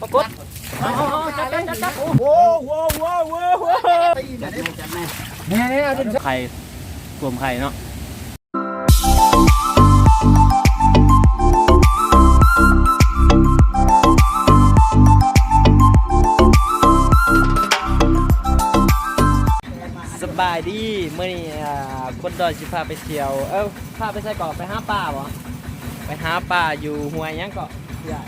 ปรากฏจับจับจับจับโอ้โหโว้โว้โว้โว้จัดได้จัดแม่เนี่ยเนี่ยเอาดิไข่รวมไข่เนาะสบายดีเมื่อนี้คนดอยสิพาไปเที่ยว เอ้าพาไปใส่เกาะไปหาปลาบ่ไปหาปลาอยู่ห้วยังเกาะใหญ่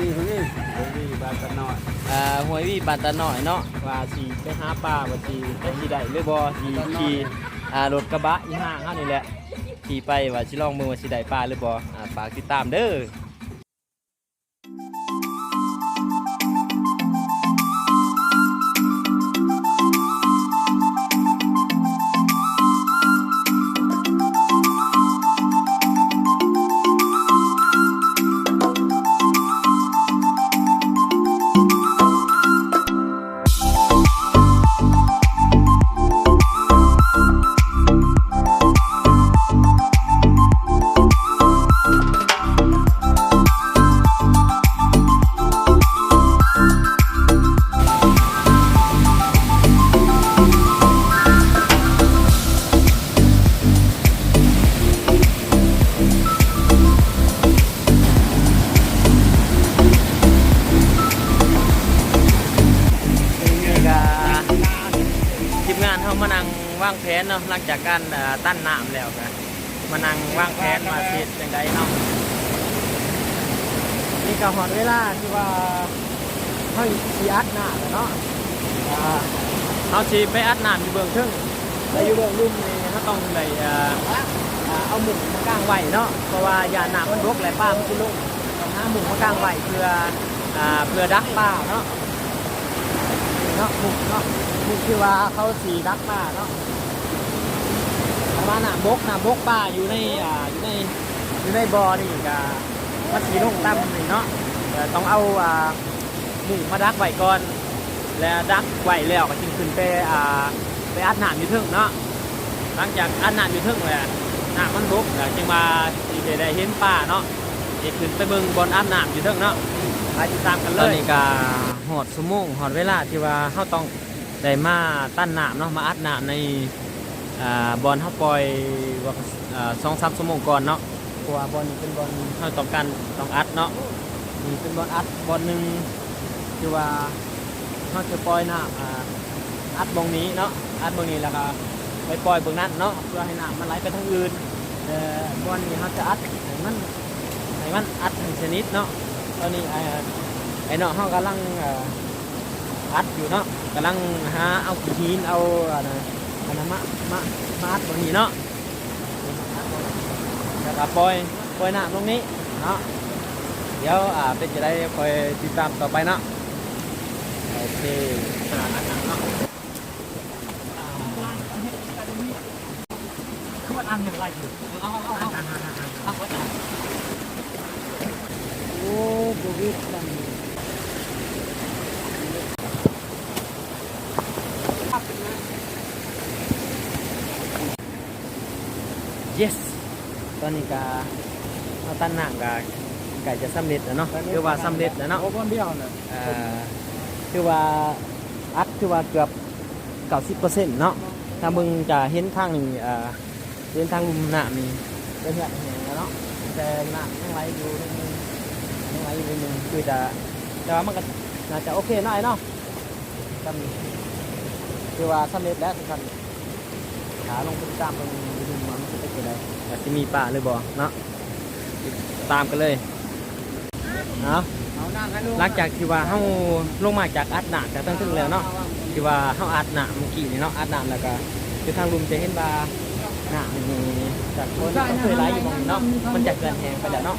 อ่านี่คนนี้คนนี้บาตะนอยอ่าห้วยวีบานตาหน่อยเนาะว่าสิไปหาปลาว่าสิไปสิได้หรือบ่สิขี่อ่ารถกระบะอีห้างเฮานี่แหละขี่ไปว่าสิลองมือว่าสิได้ปลาหรือบ่อ่าฝากติดตามเด้อางแผนเนาะหลังจากการอ่าตั้นน้ำแล้วก็มานั่งวางแผนมาสิจังไดเนาะนี่ก็ฮอดเวลาที่ว่าเฮาสิอัดน้ำเนาะเฮาสิไปอัดน้ำอยู่เบื้องทึ่งแต่อยู่เบื้องลุ่มนี่เฮาต้องได้อ่าอ่าเอาหมุกมากางไว้เนาะเพราะว่าอย่าน้ำมันรกและปลามันสิลงต้องหาหมุกมากลางไว้เพื่อเพื่อดักปลาเนาะเนาะหมุกเนาะหมุกคือว่าเขาสีดักป่าเนาะ มาณน่ะบกน่ะบกป่าอยู่ในอ่าอยู่ในอยู่ในบ่อนี่กะมันสีลงต่ำนี่เนาะต้องเอาอ่าหมูมาดักไว้ก่อน แล้วดักไว้แล้วก็จึงขึ้นไปอ่าไปอัดหน้ำอยู่เทึ่งเนาะหลังจากอัดหน้ำอยู่เทึ่งแล้วน้ำมันบกแล้วจึงมาสิได้ได้เห็นป่าเนาะจะขึ้นไปเบิ่งบนอัดหน้ำอยู่เทึ่งเนาะไปติดตามกันเลยตอนนี้ก็หอดสมงหอดเวลาที่ว่าเขาต้องได้มาตั้นหน้ำเนาะมาอัดหน้ำใน อ่าบอลเขาปล่อยว่าสองสามชั่วโมงก่อนเนาะเพราะว่าบอลนี้เป็นบอลเขาต้องการต้องอัดเนาะนี่เป็นบอลอัดบอลหนึ่งที่ว่าเขาจะปล่อยน้ำอ่าอัดบงนี้เนาะอัดบงนี้แล้วก็ไปปล่อยบงนั้นเนาะเพื่อให้น้ำมันไหลไปทางอื่นแต่บอลนี้เขาจะอัดให้มันให้มันอัดทั้งชนิดเนาะตอนนี้ไอ้ไอ้เนาะเขากำลังเอ่ออัดอยู่เนาะกำลังหาเอาขี้หินเอาอะไร อันนั้นมามามาอัดตรงนี้เนาะแล้วก็ปล่อยปล่อยน้ำตรงนี้เนาะเดี๋ยวอ่าเป็นจะได้คอยติดตามต่อไปเนาะโอเคอันนั้นเนาะคือมันอันหนึ่งไรอยู่เอาเอาเอาเอาเอาเอาโอ้บวิดมัน yes ต อนนี้ก็เอาตั้นหนังก็ไก่จะสำเร็จแล้วเนาะคือว่าสำเร็จแล้วเนาะโอ้คนเดียวน่ะเอ่อคือว่าอัดคือว่าเกือบเก้าสิบเปอร์เซ็นต์เนาะถ้ามึงจะเห็นทางนี้เอ่อเห็นทางลุมหน้านี่เป็นแบบนี้แล้วเนาะแต่หน้าทั้งไรอยู่ในมือทั้งไรอยู่ในมือคือจะแต่ว่ามันก็น่าจะโอเคหน่อยเนาะจำคือว่าสำเร็จแล้วทุกท่านขาลงไปตามตรงดูมัน จะเป็นยังไงแต่จะมีป่าหรือบ่เนาะตามกันเลยเนาะเอานั่งให้ลูกหลังจากที่ว่าเฮาลงมาจากอัดหนาจากตั้งถึงแล้วเนาะที่ว่าเฮาอัดหนามเมื่อกี้นี่เนาะอัดหนาแล้วก็คือทางลุมจะเห็นว่าหนามนี่จากคนเคยไล่อยู่ตรงนี้เนาะมันจะเกินแหงไปแล้วเนาะ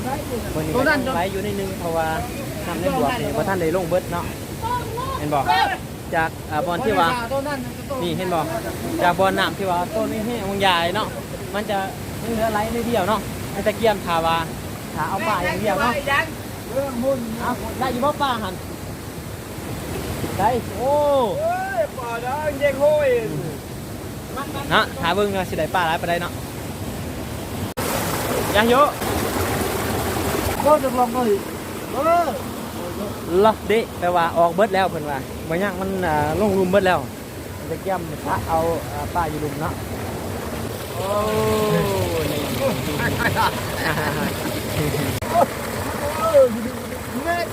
วันนี้ไล่อยู่ในนึงเพราะว่าทำในบวกนี่บ่ท่านได้ลงเบิดเนาะเห็นบ่จากบอลที่ว่านี่เห็นบ่จากบอลน้ำที่ว่าต้นนี้ให้องยายเนาะ มันจะเหลือไหลในเดียวเนาะมันจะเกี่ยมทาว่าถ้าเอาปลาอย่างเดียวเนาะเรื่องมุ่นเอาได้อยี่บ่ป้าหันได้โอ้เฮ้ยป่าดังเด็กโห้ยนะหาเบิ่งเนาะสิได้ป้าหลายไปได้เนาะยาโยก็จะลองเลยเออละเดะแปลว่าออกเบิดแล้วเพิ่นว่าบ่ยังมันอ่าลงรุมเบิดแล้วมันจะแก้มพระเอาอ่าป้าอยู่รุมเนาะ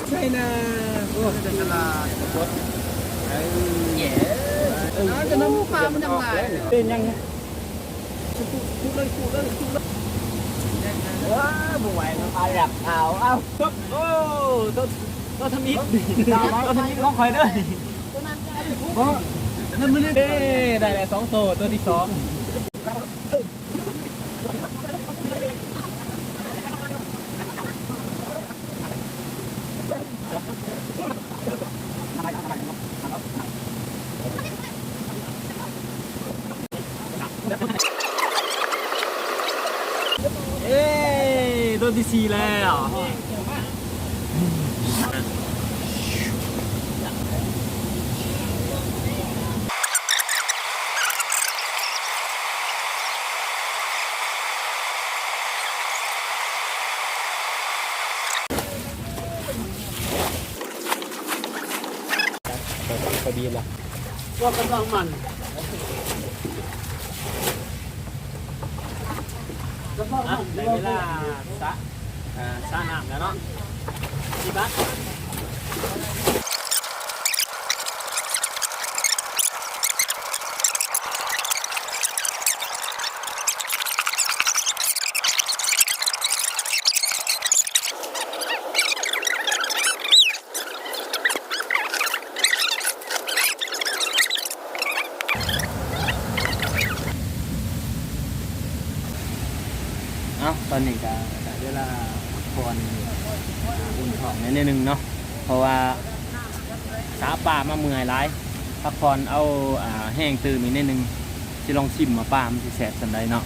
China. Oh, ito na lang. Ay, yeah. Ano, ito na mukha mo na nga. Yan yan. Tulay, tulay, tulay. Wow, buhay ng Arab tao. Aw, oh, to, to thamiz. To thamiz không khỏi đây. Có, nó mới lên. Đây là 2 tổ, tôi đi 2. ที่สี่แล้วพอดีละว่ากำลังมันอะในเวลาสะอ่าสะน้ำแล้วเนาะ พี่บัสเอ้าตอนนี้ก็ได้ เวลาพักผ่อนอุ่นท้องในนิดนึงเนาะเพราะว่าสาป่ามาเมื่อยร้ายพักผ่อนเอาแห้งตื่นอีนิดนึงที่ลองชิมมาป่ามันสิแสบสันใดเนาะ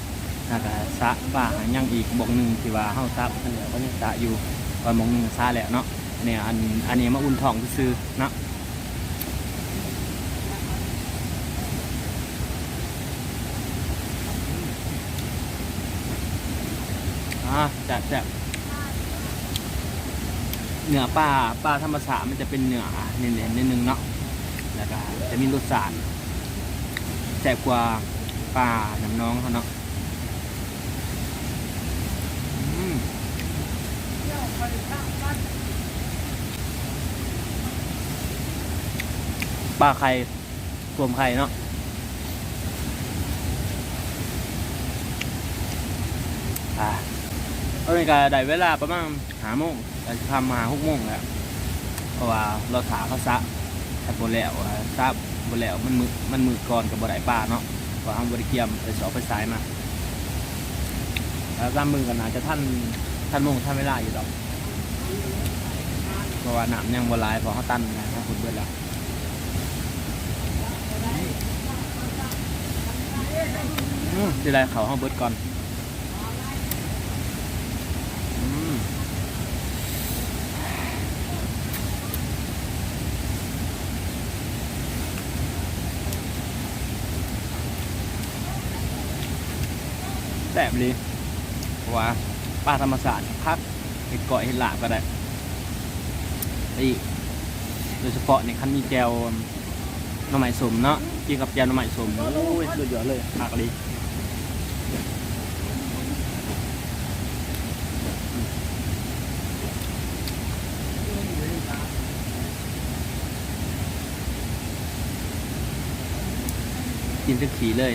แล้วก็สะป่าหายังอีกบอกหนึ่งที่ว่าเฮาซับอันเดียก็ยังสะอยู่ว่าหมองหนึงซาแล้วเนาะเนี่ยอันอันนี้มาอุ่นท้องซื่อเนาะอ่าจัดแซ่บ เนื้อปลาปลาธรรมชาสติมันจะเป็นเนื้อเน้นๆนิดนึงเนาะแล้วก็จะมีรสชาติแซ่บกว่าปลาน้ำน้องเขาเนาะปลาไข่รวมไข่เนาะอ่าก็เป็นการได้เวลาประมาณหาโมง แต่ทำมาหกโมงแล้วเพราะว่าเราถาเขาซะแต่บนแล้วอะซะบนแล้วมันมือมันมือก่อนกับบไดป่าเนาะเพราะทำบริเกียมไปสอบไปสายมาแล้วตามมือกันอาจจะท่านท่านโมงท่านเวลาอยู่ดอกเพราะว่าน้ำยังบหลายพอเขาตันนะถ้าคุณเบิดแล้วอืมดีไรเขาห้องเบิดก่อน แซ่บเลยเพราะว่าปลาธรรมศาสตร์พักเห็ดเกาะเห็ดหลาบก็ได้อีโดยเฉพาะในคันมีแจวหน่อไม้สมเนาะกินกับแจวหน่อไม้สมโอ้ยสุดยอดเลยหักเลยกินทั้งขีเลย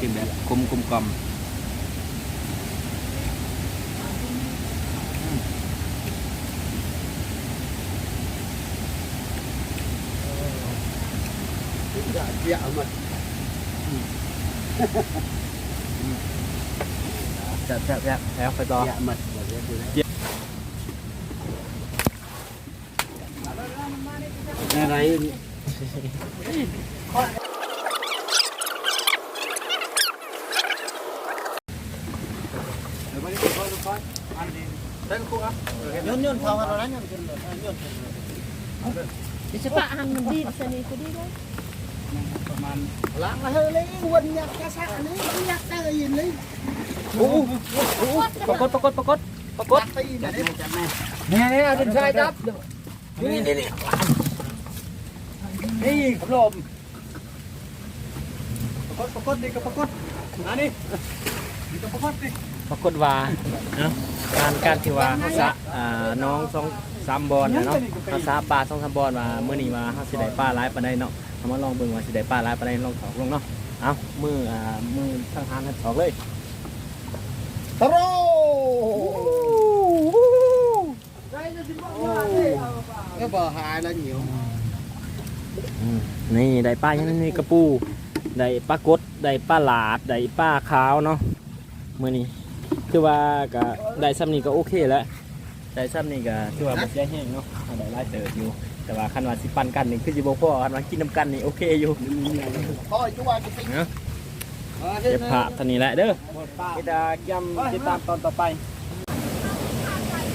กินแบบกลมกลมกลม เดี๋ยวมัน แซ่บแซ่บแซ่บแล้วไปต่อ เดี๋ยวมั นเดี๋ยวดูนะอะไร nhon nhon thao nó đánh nhon nhon nhon เดี๋ยวจะปะหัง มันดีสนิทก็ดีเลยล้างมาเฮ้ยวนอยากจะสะนี่อยากได้ยินเลยโอ้โหปรากฏปรากฏปรากฏปรากฏตีนะนี่เนี่ยเนี่ยเอาดินทรายจับนี่นี่นี่นี่ขลมปรากฏปรากฏนี่ก็ปรากฏอันนี้นี่ก็ปรากฏนี่ปรากฏว่าเนาะการการที่ว่าเขาสะอ่าน้องสองสามบอลนะเนาะเขาสะปลาสองสามบอลมาเมื่อนี้มาเขาสิได้ปลาหลายปานใดเนาะ เอามาลองเบิ่งว่าสิได้ปลาหลายปานใดลองถอกลงเนาะเอามืออ่ามือทางหานให้ถอกเลยตะโรก็บ่หายแล้วเหนียวอืมนี่ได้ปลาอย่างนี้กระปูได้ปลากดได้ปลาหลาดได้ปลาขาวเนาะมื่อนี้คือว่าก็ได้ซ้ำนี้ก็โอเคแล้ว ได้ซ้ำนี้ก็คือว่าบ่เสียแห้งเนาะเอาได้หลายเติบอยู่ แต่ว่าคันว่าสิปันกันนี่คือสิบ่พอคันว่ากินน้ำกันนี่โอเคอยู่พ่อจุว่าจะไปเนาะเก็บภาพเท่านี้แหละเด้อติดตามย้ำติดตามตอนต่อไป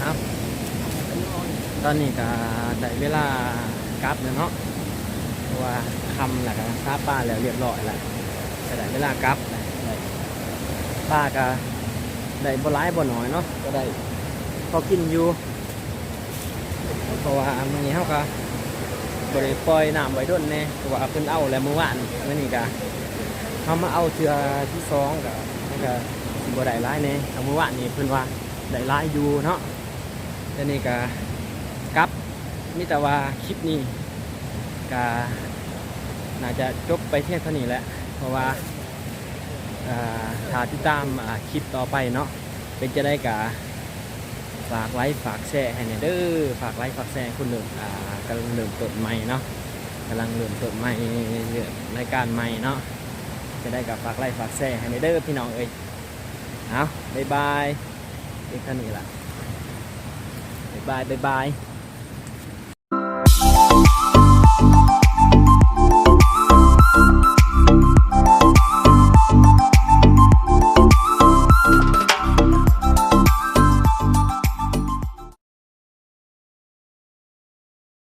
ครับตอนนี้ก็ได้เวลากลับแล้วเนาะเพราะว่าคำแหละก็ซาป้าแล้วเรียบร้อยแล้วก็ได้เวลากลับได้ป้าก็ได้บ่ร้ายบ่น้อยเนาะก็ได้ พอกินอยู่เพราะว่ามื้อนี้เฮาก็บ่ได้ปล่อยน้ำไว้ด้นแน่เพราะว่าเพิ่นเอาแล้วเมื่อวานมื้อนี้ก็เฮามาเอาเทื่อที่สองก็มันก็สิบ่ได้หลายแน่เอาเมื่อวานนี้เพิ่นว่าได้หลายอยู่เนาะแต่นี่ก็กลับมีแต่ว่าคลิปนี้ก็น่าจะจบไปเที่ยงเท่านี้แหละเพราะว่าอ่าถ้าติดตามอ่าคลิปต่อไปเนาะเป็นจะได้กะ ฝากไลค์ฝากแชร์ให้เน่อยเด้อฝากไลค์ฝากแชร์คุณเริ่มอ่ากำลังเริ่มต้นใหม่เนาะกำลังเริ่มต้นใหม่เรื่องรายการใหม่เนาะจะได้กับฝากไลค์ฝากแชร์ให้เน่อยเด้อพี่น้องเอ้ยเอาบ๊ายบายเพีกเท่านี้ละบ๊ายบายบ๊ายบาย